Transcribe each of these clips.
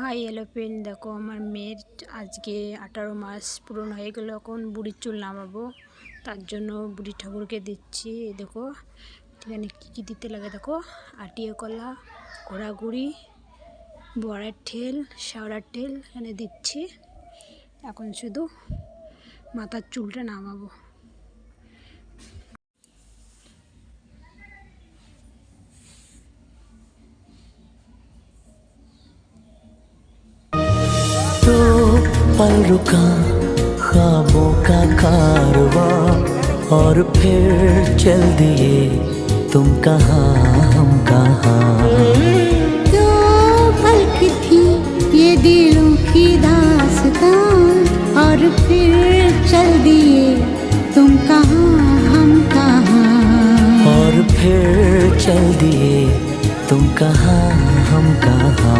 High, hello friend দেখো আমার মেয়ের আজকে আঠারো মাস পূরণ হয়ে গেলো, এখন বুড়ির চুল নামাবো। তার জন্য বুড়ি ঠাকুরকে দিচ্ছি দেখো, এখানে কী কী দিতে লাগে দেখো। আটিয়ে কলা, ঘোড়াঘুড়ি, বড়ার ঠেল শেওড়ার ঠেল এখানে দিচ্ছি। এখন শুধু মাথার চুলটা নামাবো। पल रुका ख्वाबों का कारवा। और फिर चल दिए तुम कहाँ हम कहाँ। दो पलक थी ये दिलों की दास्तान। और फिर चल दिए तुम कहाँ हम कहाँ। और फिर चल दिए तुम कहाँ हम कहाँ।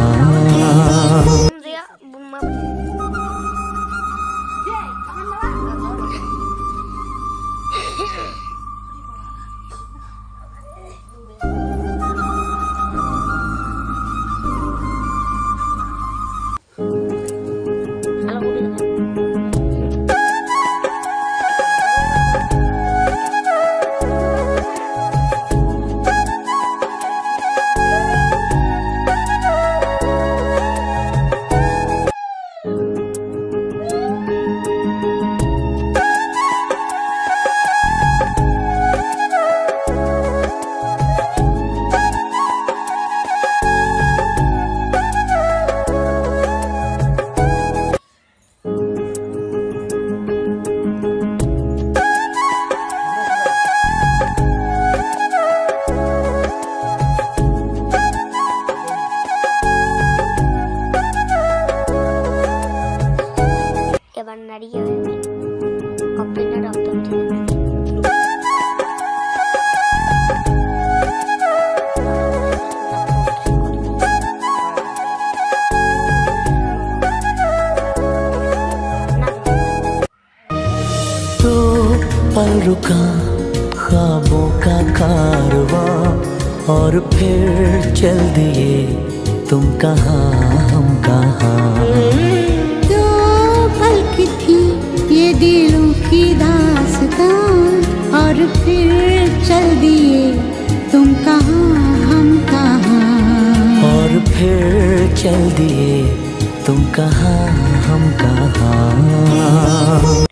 गाड़ी है। कंप्यूटर डॉक्टर पल रुका ख्वाबों का कारवा और फिर चल दिए तुम कहाँ, हम कहाँ। फिर चल दिए। तुम कहाँ हम कहाँ?